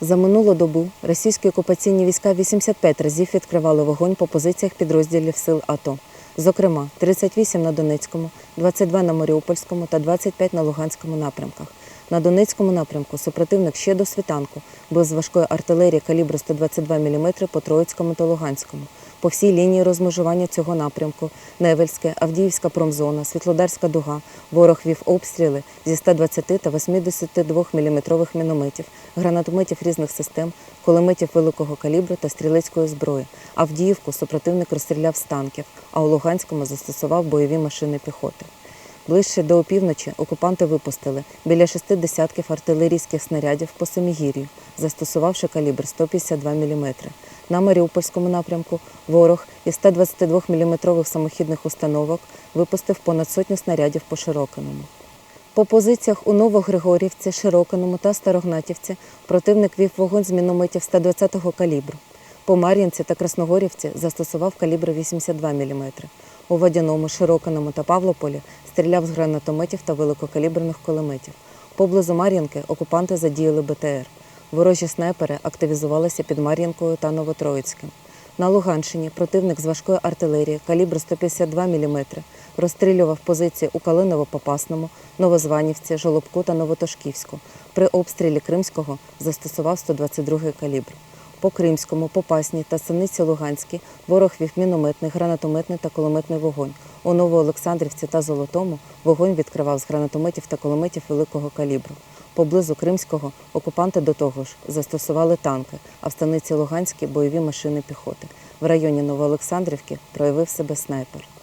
За минулу добу російські окупаційні війська 85 разів відкривали вогонь по позиціях підрозділів сил АТО. Зокрема, 38 на Донецькому, 22 на Маріупольському та 25 на Луганському напрямках. На Донецькому напрямку супротивник ще до світанку бив з важкої артилерії калібру 122 мм по Троїцькому та Луганському. По всій лінії розмежування цього напрямку Невельське, Авдіївська промзона, Світлодарська дуга. Ворог вів обстріли зі 120 та 82 мм мінометів, гранатометів різних систем, кулеметів великого калібру та стрілецької зброї. Авдіївку супротивник розстріляв з танків, а у Луганському застосував бойові машини піхоти. Ближче до опівночі окупанти випустили біля шести десятків артилерійських снарядів по Семігір'ю, застосувавши калібр 152 мм. На Маріупольському напрямку ворог із 122 мм самохідних установок випустив понад сотню снарядів по Широкиному. По позиціях у Новогригорівці, Широкиному та Старогнатівці противник вів вогонь з мінометів 120-го калібру. По Мар'їнці та Красногорівці застосував калібр 82 мм. У Водяному, Широкиному та Павлополі стріляв з гранатометів та великокаліберних кулеметів. Поблизу Мар'їнки окупанти задіяли БТР. Ворожі снайпери активізувалися під Мар'їнкою та Новотроїцьким. На Луганщині противник з важкої артилерії калібру 152 мм розстрілював позиції у Калиново-Попасному, Новозванівці, Жолобку та Новотошківську. При обстрілі Кримського застосував 122 калібр. По Кримському, Попасній та Синиці Луганській ворог вів мінометний, гранатометний та кулеметний вогонь. У Новоолександрівці та Золотому вогонь відкривав з гранатометів та кулеметів великого калібру. Поблизу Кримського окупанти до того ж застосували танки, а в станиці Луганській бойові машини піхоти. В районі Новоолександрівки проявив себе снайпер.